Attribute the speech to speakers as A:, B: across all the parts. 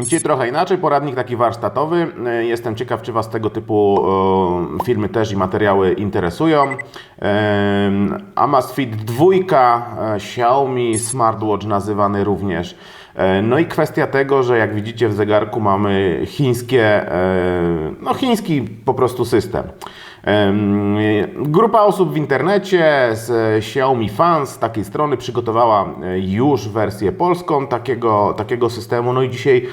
A: Dzisiaj trochę inaczej, poradnik taki warsztatowy. E, Jestem ciekaw, czy Was tego typu e, filmy też i materiały interesują. E, Amazfit 2, e, Xiaomi Smartwatch nazywany również. E, No i kwestia tego, że jak widzicie w zegarku mamy chińskie, e, no chiński po prostu system. Em, Grupa osób w internecie z Xiaomi Fans z takiej strony przygotowała e, już wersję polską takiego, takiego systemu. No i dzisiaj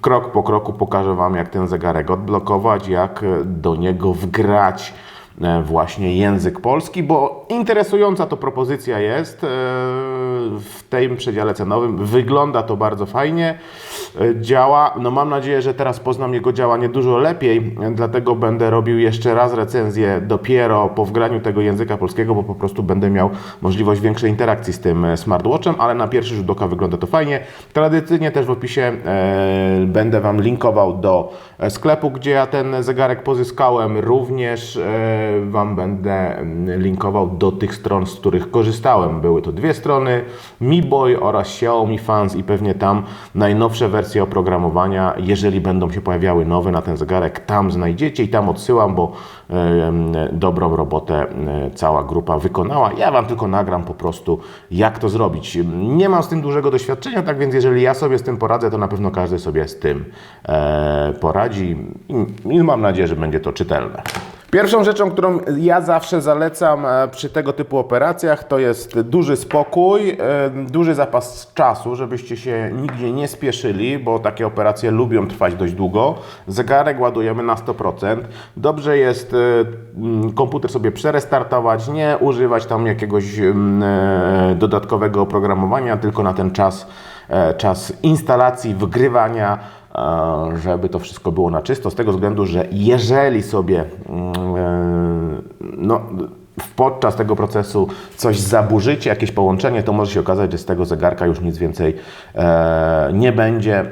A: krok po kroku pokażę Wam, jak ten zegarek odblokować, jak e, do niego wgrać e, właśnie język polski, bo interesująca to propozycja jest e, w tym przedziale cenowym. Wygląda to bardzo fajnie, e, działa. No mam nadzieję, że teraz poznam jego działanie dużo lepiej, e, dlatego będę robił jeszcze raz recenzję dopiero po wgraniu tego języka polskiego, bo po prostu będę miał możliwość większej interakcji z tym e, smartwatchem, ale na pierwszy rzut oka wygląda to fajnie. Tradycyjnie też w opisie e, będę Wam linkował do e, sklepu, gdzie ja ten zegarek pozyskałem. Również e, Wam będę mm, linkował do tych stron, z których korzystałem. Były to dwie strony, Mi Boy oraz Xiaomi Fans i pewnie tam najnowsze wersje oprogramowania, jeżeli będą się pojawiały nowe na ten zegarek, tam znajdziecie i tam odsyłam, bo dobrą robotę e, cała grupa wykonała. Ja Wam tylko nagram po prostu, jak to zrobić. Nie mam z tym dużego doświadczenia, tak więc jeżeli ja sobie z tym poradzę, to na pewno każdy sobie z tym e, poradzi i mam nadzieję, że będzie to czytelne. Pierwszą rzeczą, którą ja zawsze zalecam e, przy tego typu operacjach, to jest duży spokój, e, duży zapas czasu, żebyście się nigdzie nie spieszyli, bo takie operacje lubią trwać dość długo. Zegarek ładujemy na 100%. Dobrze jest e, mm, komputer sobie przerestartować, nie używać tam jakiegoś mm, dodatkowego oprogramowania, tylko na ten czas, czas instalacji, wgrywania żeby to wszystko było na czysto, z tego względu, że jeżeli sobie mm, e, no, podczas tego procesu coś zaburzycie, jakieś połączenie, to może się okazać, że z tego zegarka już nic więcej e, nie będzie.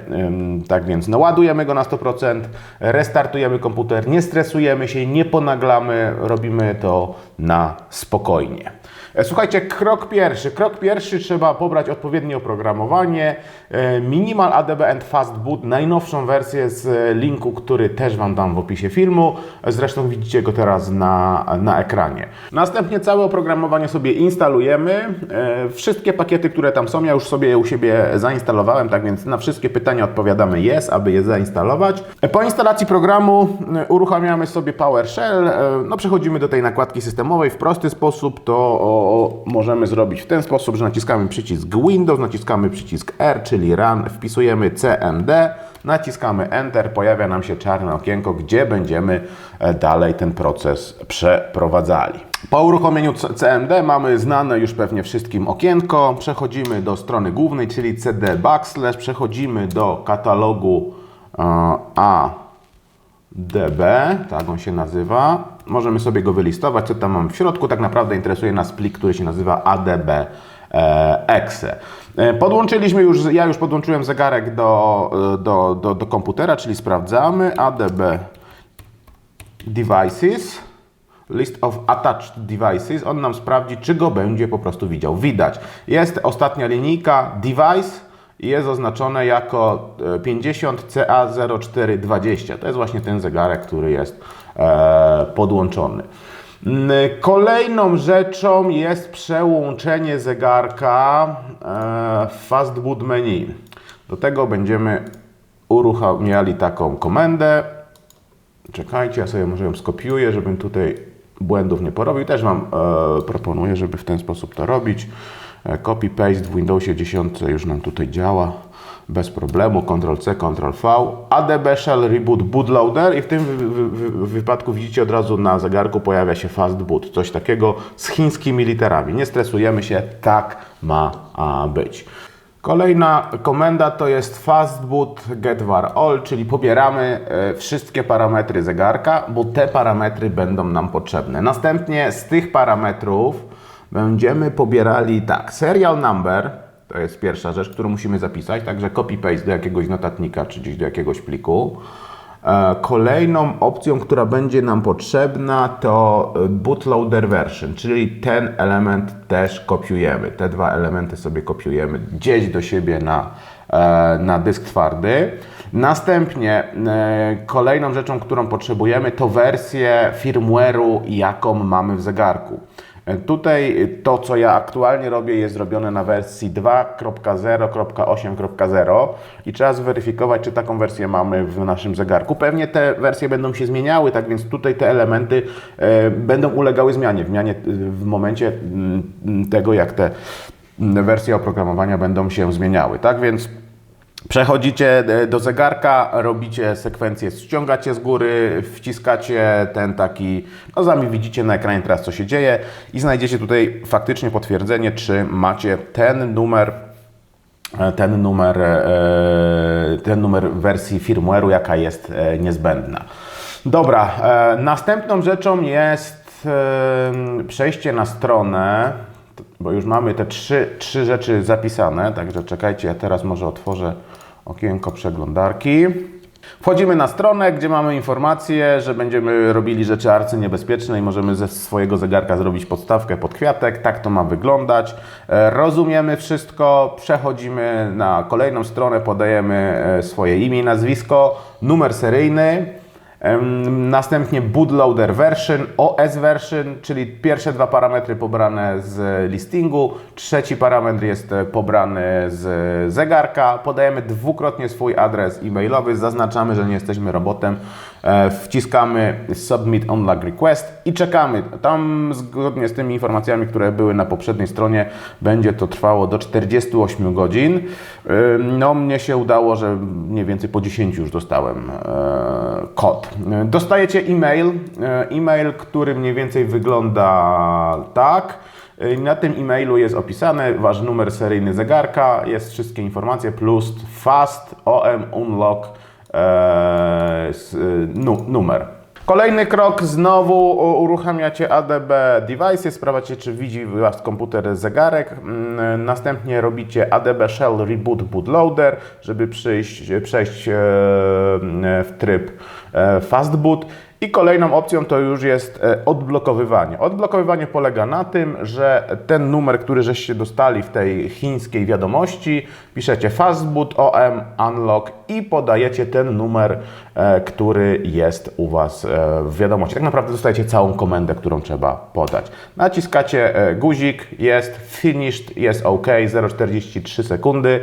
A: Tak więc no, ładujemy go na 100%, restartujemy komputer, nie stresujemy się, nie ponaglamy, robimy to na spokojnie. E, Słuchajcie, krok pierwszy. Krok pierwszy trzeba pobrać odpowiednie oprogramowanie. e, Minimal ADB and Fast Boot, najnowszą wersję z e, linku, który też Wam dam w opisie filmu. Zresztą widzicie go teraz na, na ekranie. Następnie całe oprogramowanie sobie instalujemy. Wszystkie pakiety, które tam są, ja już sobie je u siebie zainstalowałem, tak więc na wszystkie pytania odpowiadamy jest, aby je zainstalować. Po instalacji programu uruchamiamy sobie PowerShell. No, przechodzimy do tej nakładki systemowej. W prosty sposób to o, możemy zrobić w ten sposób, że naciskamy przycisk Windows, naciskamy przycisk R, czyli Run, wpisujemy CMD, naciskamy Enter, pojawia nam się czarne okienko, gdzie będziemy e, dalej ten proces przeprowadzali. Po uruchomieniu CMD mamy znane już pewnie wszystkim okienko. Przechodzimy do strony głównej, czyli CD backslash. Przechodzimy do katalogu e, A DB, tak on się nazywa. Możemy sobie go wylistować, co tam mam w środku. Tak naprawdę interesuje nas plik, który się nazywa ADB e, exe. E, Podłączyliśmy już, ja już podłączyłem zegarek do, e, do, do, do komputera, czyli sprawdzamy ADB devices, list of attached devices. On nam sprawdzi, czy go będzie po prostu widział. Widać. Jest ostatnia linijka device jest oznaczone jako e, 50 CA0420. To jest właśnie ten zegarek, który jest podłączony. Mm, Kolejną rzeczą jest przełączenie zegarka e, w Fast Boot Menu. Do tego będziemy uruchamiali taką komendę. Czekajcie, ja sobie może ją skopiuję, żebym tutaj błędów nie porobił. Też Wam e, proponuję, żeby w ten sposób to robić. E, copy paste w Windowsie 10 już nam tutaj działa bez problemu. Ctrl-C, Ctrl-V. ADB Shell Reboot Bootloader i w tym wy, wy, wy, wypadku widzicie od razu na zegarku pojawia się Fast Boot. Coś takiego z chińskimi literami. Nie stresujemy się, tak ma być. Kolejna komenda to jest fastboot get var all, czyli pobieramy e, wszystkie parametry zegarka, bo te parametry będą nam potrzebne. Następnie z tych parametrów będziemy pobierali tak, serial number, to jest pierwsza rzecz, którą musimy zapisać, także copy paste do jakiegoś notatnika czy gdzieś do jakiegoś pliku. E, Kolejną opcją, która będzie nam potrzebna to e, bootloader version, czyli ten element też kopiujemy. Te dwa elementy sobie kopiujemy gdzieś do siebie na, e, na dysk twardy. Następnie kolejną rzeczą, którą potrzebujemy to wersję firmware'u, jaką mamy w zegarku. Tutaj to, co ja aktualnie robię, jest zrobione na wersji 2.0.8.0 i trzeba zweryfikować, czy taką wersję mamy w naszym zegarku. Pewnie te wersje będą się zmieniały, tak więc tutaj te elementy e, będą ulegały zmianie, zmianie w momencie mm, tego, jak te mm, wersje oprogramowania będą się zmieniały. Tak więc Przechodzicie e, do zegarka, robicie sekwencję, ściągacie z góry, wciskacie ten taki, no sami widzicie na ekranie teraz co się dzieje i znajdziecie tutaj faktycznie potwierdzenie, czy macie ten numer e, ten numer, e, ten numer wersji firmware'u, jaka jest niezbędna. Dobra, następną rzeczą jest przejście na stronę, bo już mamy te trzy, trzy rzeczy zapisane, także czekajcie, ja teraz może otworzę okienko przeglądarki. Wchodzimy na stronę, gdzie mamy informację, że będziemy robili rzeczy arcyniebezpieczne i możemy ze swojego zegarka zrobić podstawkę pod kwiatek. Tak to ma wyglądać. E, Rozumiemy wszystko, przechodzimy na kolejną stronę, podajemy e, swoje imię i nazwisko, numer seryjny. Następnie bootloader version, OS version, czyli pierwsze dwa parametry pobrane z listingu, trzeci parametr jest e, pobrany z zegarka. Podajemy dwukrotnie swój adres e-mailowy, zaznaczamy, że nie jesteśmy robotem, wciskamy submit unlock request i czekamy. Tam zgodnie z tymi informacjami, które były na poprzedniej stronie, będzie to trwało do 48 godzin. No, mnie się udało, że mniej więcej po 10 już dostałem e, kod. E, Dostajecie e-mail, e, e-mail, który mniej więcej wygląda tak. E, Na tym e-mailu jest opisany wasz numer seryjny zegarka, jest wszystkie informacje plus fast OM unlock e, numer. Kolejny krok, znowu uruchamiacie ADB Devices, sprawdzacie czy widzi wasz komputer zegarek. Mm, Następnie robicie ADB Shell Reboot Bootloader, żeby przyjść, przejść e, w tryb e, Fast Boot. I kolejną opcją to już jest e, odblokowywanie. Odblokowywanie polega na tym, że ten numer, który żeście dostali w tej chińskiej wiadomości, piszecie fastboot OM unlock i podajecie ten numer, e, który jest u Was e, w wiadomości. Tak naprawdę dostajecie całą komendę, którą trzeba podać. Naciskacie guzik, jest finished, jest OK, 0,43 sekundy.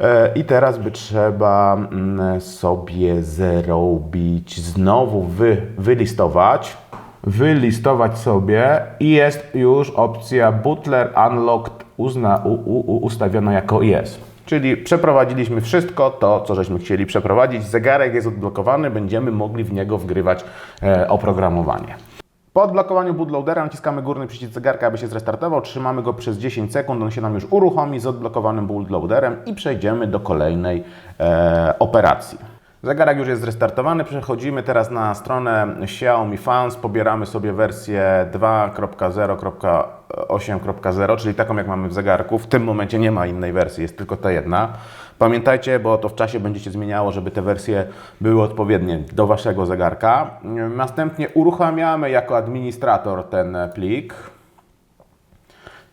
A: E, I teraz by trzeba mm, sobie zrobić, znowu wy, wylistować, wylistować sobie i jest już opcja Butler Unlocked uzna, u, u, ustawiona jako jest. Czyli przeprowadziliśmy wszystko to, co żeśmy chcieli przeprowadzić. Zegarek jest odblokowany, będziemy mogli w niego wgrywać e, oprogramowanie. Po odblokowaniu bootloadera naciskamy górny przycisk zegarka, aby się zrestartował. Trzymamy go przez 10 sekund, on się nam już uruchomi z odblokowanym bootloaderem i przejdziemy do kolejnej e, operacji. Zegarek już jest zrestartowany, przechodzimy teraz na stronę Xiaomi Fans, pobieramy sobie wersję 2.0.8.0, czyli taką jak mamy w zegarku. W tym momencie nie ma innej wersji, jest tylko ta jedna. Pamiętajcie, bo to w czasie będzie się zmieniało, żeby te wersje były odpowiednie do Waszego zegarka. Następnie uruchamiamy jako administrator ten plik.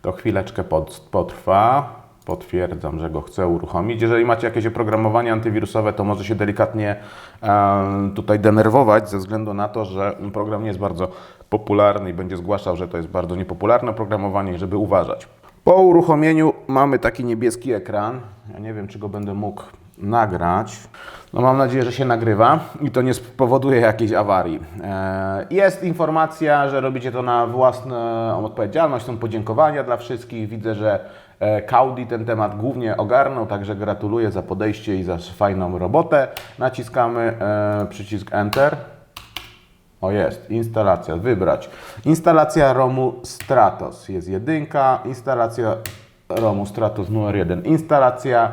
A: To chwileczkę potrwa. Potwierdzam, że go chcę uruchomić. Jeżeli macie jakieś oprogramowanie antywirusowe, to może się delikatnie tutaj denerwować ze względu na to, że program nie jest bardzo popularny i będzie zgłaszał, że to jest bardzo niepopularne oprogramowanie i żeby uważać. Po uruchomieniu mamy taki niebieski ekran. Ja nie wiem, czy go będę mógł nagrać. No mam nadzieję, że się nagrywa i to nie spowoduje jakiejś awarii. E, Jest informacja, że robicie to na własną odpowiedzialność, są podziękowania dla wszystkich. Widzę, że e, Kaudi ten temat głównie ogarnął, także gratuluję za podejście i za fajną robotę. Naciskamy e, przycisk Enter. O jest, instalacja, wybrać. Instalacja ROMu Stratos jest jedynka, instalacja ROMu Stratos numer jeden, instalacja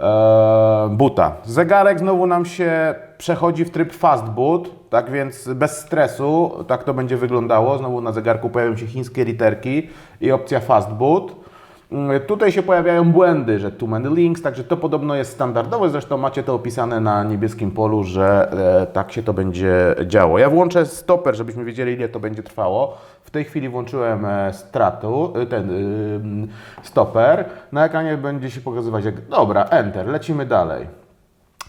A: e, buta. Zegarek znowu nam się przechodzi w tryb fast boot, tak więc bez stresu, tak to będzie wyglądało. Znowu na zegarku pojawią się chińskie literki i opcja fast boot. Mm, Tutaj się pojawiają błędy, że too many links, także to podobno jest standardowe, zresztą macie to opisane na niebieskim polu, że e, tak się to będzie działo. Ja włączę stoper, żebyśmy wiedzieli ile to będzie trwało. W tej chwili włączyłem e, stratu, e, ten stoper. Na ekranie będzie się pokazywać jak... Dobra, enter, lecimy dalej.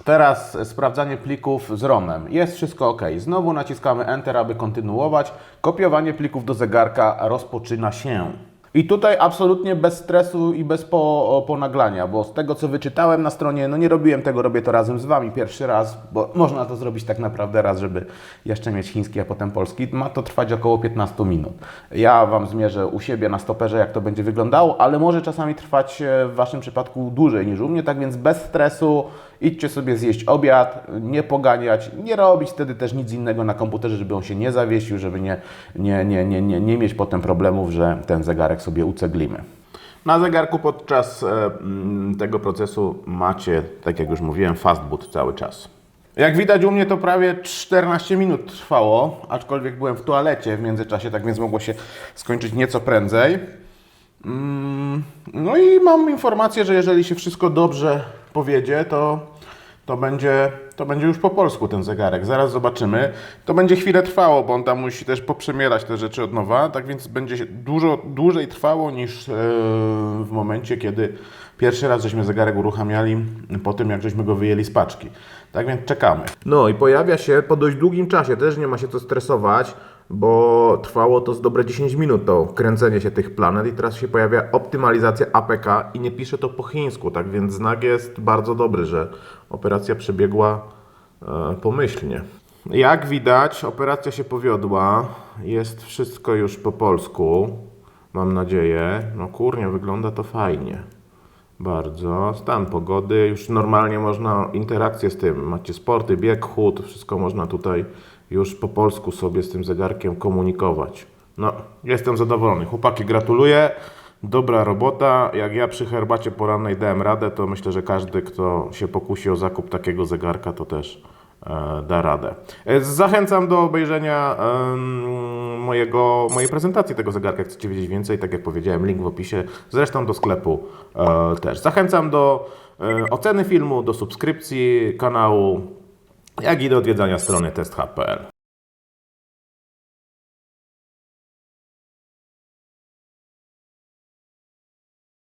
A: Teraz sprawdzanie plików z ROMem. Jest wszystko ok. Znowu naciskamy Enter, aby kontynuować. Kopiowanie plików do zegarka rozpoczyna się. I tutaj absolutnie bez stresu i bez po, ponaglania, bo z tego co wyczytałem na stronie, no nie robiłem tego, robię to razem z Wami pierwszy raz, bo można to zrobić tak naprawdę raz, żeby jeszcze mieć chiński, a potem polski. Ma to trwać około 15 minut. Ja Wam zmierzę u siebie na stoperze, jak to będzie wyglądało, ale może czasami trwać e, w Waszym przypadku dłużej niż u mnie, tak więc bez stresu idźcie sobie zjeść obiad, nie poganiać, nie robić wtedy też nic innego na komputerze, żeby on się nie zawiesił, żeby nie, nie, nie, nie, nie, nie mieć potem problemów, że ten zegarek sobie uceglimy. Na zegarku podczas e, tego procesu macie, tak jak już mówiłem, fastboot cały czas. Jak widać u mnie to prawie 14 minut trwało, aczkolwiek byłem w toalecie w międzyczasie, tak więc mogło się skończyć nieco prędzej. Mm, No i mam informację, że jeżeli się wszystko dobrze powiedzie, to, to, będzie, to będzie już po polsku ten zegarek. Zaraz zobaczymy. To będzie chwilę trwało, bo on tam musi też poprzemierać te rzeczy od nowa, tak więc będzie dużo dłużej trwało niż e, w momencie, kiedy pierwszy raz żeśmy zegarek uruchamiali po tym, jak żeśmy go wyjęli z paczki. Tak więc czekamy. No i pojawia się po dość długim czasie, też nie ma się co stresować, bo trwało to z dobre 10 minut to kręcenie się tych planet i teraz się pojawia optymalizacja APK i nie pisze to po chińsku, tak więc znak jest bardzo dobry, że operacja przebiegła e, pomyślnie. Jak widać, operacja się powiodła, jest wszystko już po polsku, mam nadzieję. No kurnie, wygląda to fajnie. Bardzo. Stan pogody, już normalnie można interakcję z tym. Macie sporty, bieg, chód, wszystko można tutaj już po polsku sobie z tym zegarkiem komunikować. No, jestem zadowolony. Chłopaki, gratuluję. Dobra robota. Jak ja przy herbacie porannej dałem radę, to myślę, że każdy, kto się pokusi o zakup takiego zegarka, to też e, da radę. E, Zachęcam do obejrzenia mojego, mojej prezentacji tego zegarka, jak chcecie wiedzieć więcej. Tak jak powiedziałem, link w opisie. Zresztą do sklepu e, też. Zachęcam do oceny filmu, do subskrypcji kanału, jak i do odwiedzania strony testhub.pl.